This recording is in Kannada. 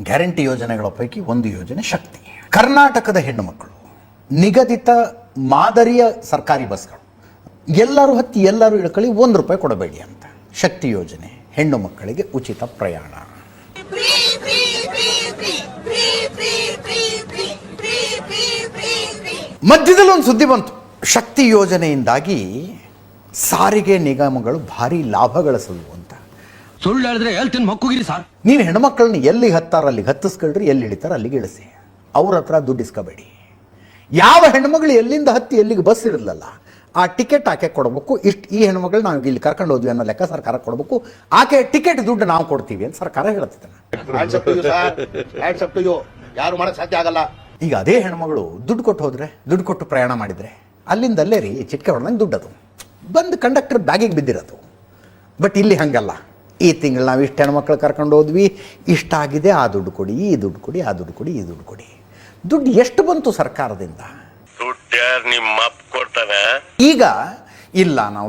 ಗ್ಯಾರಂಟಿ ಯೋಜನೆಗಳ ಪೈಕಿ ಒಂದು ಯೋಜನೆ ಶಕ್ತಿ. ಕರ್ನಾಟಕದ ಹೆಣ್ಣುಮಕ್ಕಳು, ನಿಗದಿತ ಮಾದರಿಯ ಸರ್ಕಾರಿ ಬಸ್ಗಳು, ಎಲ್ಲರೂ ಹತ್ತಿ ಎಲ್ಲರೂ ಇಳ್ಕೊಳ್ಳಿ ಒಂದು ರೂಪಾಯಿ ಕೊಡಬೇಡಿ ಅಂತ. ಶಕ್ತಿ ಯೋಜನೆ ಹೆಣ್ಣು ಮಕ್ಕಳಿಗೆ ಉಚಿತ ಪ್ರಯಾಣ. ಮಧ್ಯದಲ್ಲಿ ಒಂದು ಸುದ್ದಿ ಬಂತು. ಶಕ್ತಿ ಯೋಜನೆಯಿಂದಾಗಿ ಸಾರಿಗೆ ನಿಗಮಗಳು ಭಾರಿ ಲಾಭಗಳಿಸಲು ಸುಳ್ಳು ಹೇಳಿದ್ರೆ ಹೇಳ್ತೀನಿ ಮಕ್ಕುಗಿರಿ ಸರ್? ನೀವು ಹೆಣ್ಮಕ್ಳನ್ನ ಎಲ್ಲಿ ಹತ್ತಾರ ಅಲ್ಲಿಗೆ ಹತ್ತಿಸ್ಕೊಳ್ರಿ ಎಲ್ಲಿ ಇಳಿತಾರ ಅಲ್ಲಿಗೆ ಇಳಿಸಿ. ಅವ್ರ ಹತ್ರ ದುಡ್ಡು ಇಸ್ಕೋಬೇಡಿ. ಯಾವ ಹೆಣ್ಮಗಳು ಎಲ್ಲಿಂದ ಹತ್ತಿ ಎಲ್ಲಿಗೆ ಬಸ್ ಇರಲಿಲ್ಲ ಆ ಟಿಕೆಟ್ ಆಕೆ ಕೊಡಬೇಕು. ಇಷ್ಟು ಈ ಹೆಣ್ಮಗಳು ನಾವು ಇಲ್ಲಿ ಕರ್ಕೊಂಡು ಹೋದ್ವಿ ಅನ್ನೋ ಲೆಕ್ಕ ಸರ್ಕಾರ ಕೊಡಬೇಕು. ಆಕೆ ಟಿಕೆಟ್ ದುಡ್ಡು ನಾವು ಕೊಡ್ತೀವಿ ಅಂತ ಸರ್ಕಾರ ಹೇಳ್ತಿದ್ದಾನೆ ಯಾರು ಮಾಡಕ್ ಸಾಧ್ಯ ಆಗಲ್ಲ. ಈಗ ಅದೇ ಹೆಣ್ಮಗಳು ದುಡ್ಡು ಕೊಟ್ಟು ಹೋದ್ರೆ ದುಡ್ಡು ಕೊಟ್ಟು ಪ್ರಯಾಣ ಮಾಡಿದ್ರೆ ಅಲ್ಲಿಂದ ಅಲ್ಲೇ ರೀ ಚಿಟ್ಕೆ ಹೊಡೆದಂಗೆ ದುಡ್ಡು ಅದು ಬಂದು ಕಂಡಕ್ಟರ್ ಬ್ಯಾಗಿಗೆ ಬಿದ್ದಿರೋದು. ಬಟ್ ಇಲ್ಲಿ ಹಂಗಲ್ಲ. ಈ ತಿಂಗಳು ನಾವು ಇಷ್ಟು ಹೆಣ್ಮಕ್ಳು ಕರ್ಕೊಂಡು ಹೋದ್ವಿ ಇಷ್ಟಾಗಿದೆ ಆ ದುಡ್ಡು ಕೊಡಿ ಈ ದುಡ್ಡು ಕೊಡಿ ಆ ದುಡ್ಡು ಕೊಡಿ ಈ ದುಡ್ಡು ಕೊಡಿ. ದುಡ್ಡು ಎಷ್ಟು ಬಂತು ಸರ್ಕಾರದಿಂದ? ಈಗ ಇಲ್ಲ ನಾವು